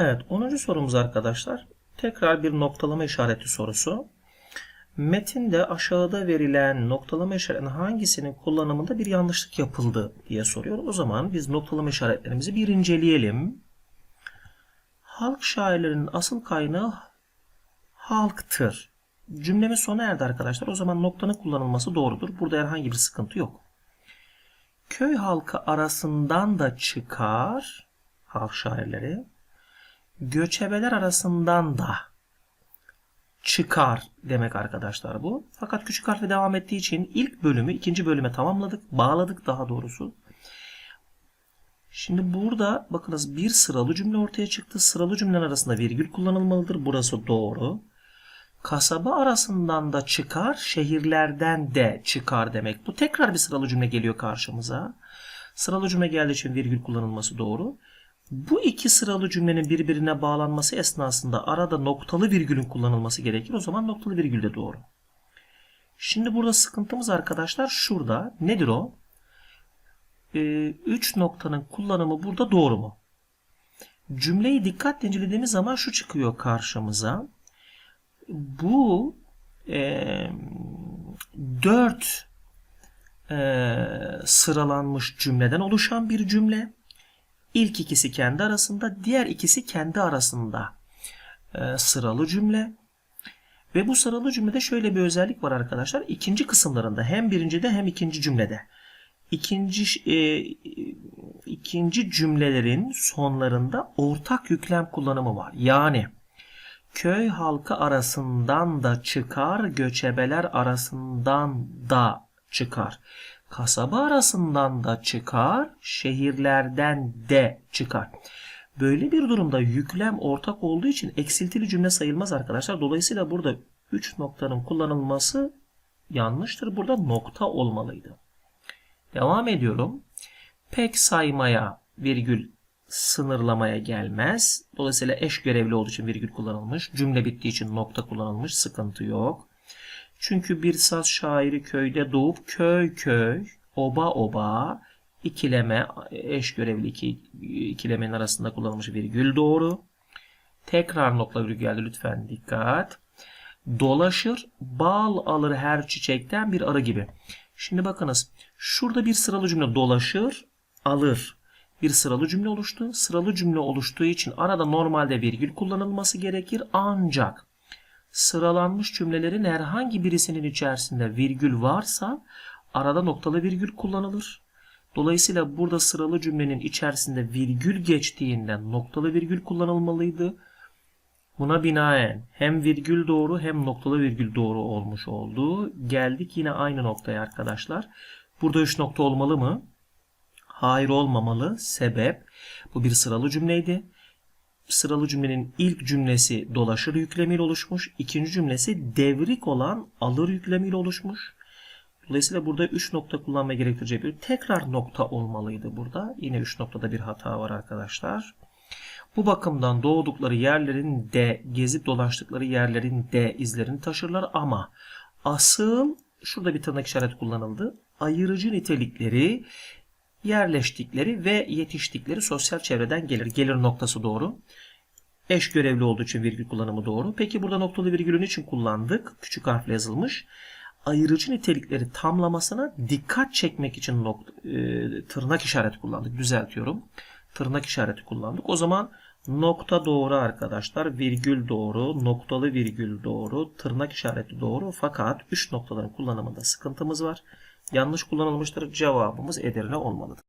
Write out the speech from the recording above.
Evet 10. sorumuz arkadaşlar. Tekrar bir noktalama işareti sorusu. Metinde aşağıda verilen noktalama işaretinin hangisinin kullanımında bir yanlışlık yapıldı diye soruyor. O zaman biz noktalama işaretlerimizi bir inceleyelim. Halk şairlerinin asıl kaynağı halktır. Cümlemiz sona erdi arkadaşlar. O zaman noktanın kullanılması doğrudur. Burada herhangi bir sıkıntı yok. Köy halkı arasından da çıkar halk şairleri. Göçebeler arasından da çıkar demek arkadaşlar bu. Fakat küçük harfle devam ettiği için ilk bölümü ikinci bölüme tamamladık. Bağladık daha doğrusu. Şimdi burada bakınız bir sıralı cümle ortaya çıktı. Sıralı cümleler arasında virgül kullanılmalıdır. Burası doğru. Kasaba arasından da çıkar, şehirlerden de çıkar demek. Bu tekrar bir sıralı cümle geliyor karşımıza. Sıralı cümle geldiği için virgül kullanılması doğru. Bu iki sıralı cümlenin birbirine bağlanması esnasında arada noktalı virgülün kullanılması gerekir. O zaman noktalı virgül de doğru. Şimdi burada sıkıntımız arkadaşlar şurada. Nedir o? 3 noktanın kullanımı burada doğru mu? Cümleyi dikkatle incelediğimiz zaman şu çıkıyor karşımıza. Bu e, 4 e, sıralanmış cümleden oluşan bir cümle. İlk ikisi kendi arasında, diğer ikisi kendi arasında e, sıralı cümle. Ve bu sıralı cümlede şöyle bir özellik var arkadaşlar. İkinci kısımlarında hem birincide hem ikinci cümlede. İkinci e, ikinci cümlelerin sonlarında ortak yüklem kullanımı var. Yani köy halkı arasından da çıkar, göçebeler arasından da çıkar. Kasaba arasından da çıkar, şehirlerden de çıkar. Böyle bir durumda yüklem ortak olduğu için eksiltili cümle sayılmaz arkadaşlar. Dolayısıyla burada 3 noktanın kullanılması yanlıştır. Burada nokta olmalıydı. Devam ediyorum. Pek saymaya virgül sınırlamaya gelmez. Dolayısıyla eş görevli olduğu için virgül kullanılmış. Cümle bittiği için nokta kullanılmış. Sıkıntı yok. Çünkü bir saz şairi köyde doğup köy köy, oba oba, ikileme, eş görevli iki ikilemenin arasında kullanılmış virgül doğru. Tekrar nokta virgül geldi lütfen dikkat. Dolaşır, bal alır her çiçekten bir arı gibi. Şimdi bakınız şurada bir sıralı cümle dolaşır, alır. Bir sıralı cümle oluştu. Sıralı cümle oluştuğu için arada normalde virgül kullanılması gerekir. Ancak sıralanmış cümlelerin herhangi birisinin içerisinde virgül varsa arada noktalı virgül kullanılır. Dolayısıyla burada sıralı cümlenin içerisinde virgül geçtiğinden noktalı virgül kullanılmalıydı. Buna binaen hem virgül doğru hem noktalı virgül doğru olmuş oldu. Geldik yine aynı noktaya arkadaşlar. Burada 3 nokta olmalı mı? Hayır olmamalı. Sebep bu bir sıralı cümleydi. Sıralı cümlenin ilk cümlesi dolaşır yüklemiyle oluşmuş. İkinci cümlesi devrik olan alır yüklemiyle oluşmuş. Dolayısıyla burada 3 nokta kullanmaya gerektirecek bir tekrar nokta olmalıydı burada. Yine 3 noktada bir hata var arkadaşlar. Bu bakımdan doğdukları yerlerin de gezip dolaştıkları yerlerin de izlerini taşırlar ama asıl şurada bir tırnak işareti kullanıldı. Ayırıcı nitelikleri yerleştikleri ve yetiştikleri sosyal çevreden gelir. Gelir noktası doğru. Eş görevli olduğu için virgül kullanımı doğru. Peki burada noktalı virgülün için kullandık? Küçük harfle yazılmış. Ayırıcı nitelikleri tamlamasına dikkat çekmek için nokta, e, tırnak işareti kullandık. Düzeltiyorum. Tırnak işareti kullandık. O zaman nokta doğru arkadaşlar. Virgül doğru. Noktalı virgül doğru. Tırnak işareti doğru. Fakat 3 noktaların kullanımında sıkıntımız var. Yanlış kullanılmıştır. Cevabımız Edirne olmalıdır.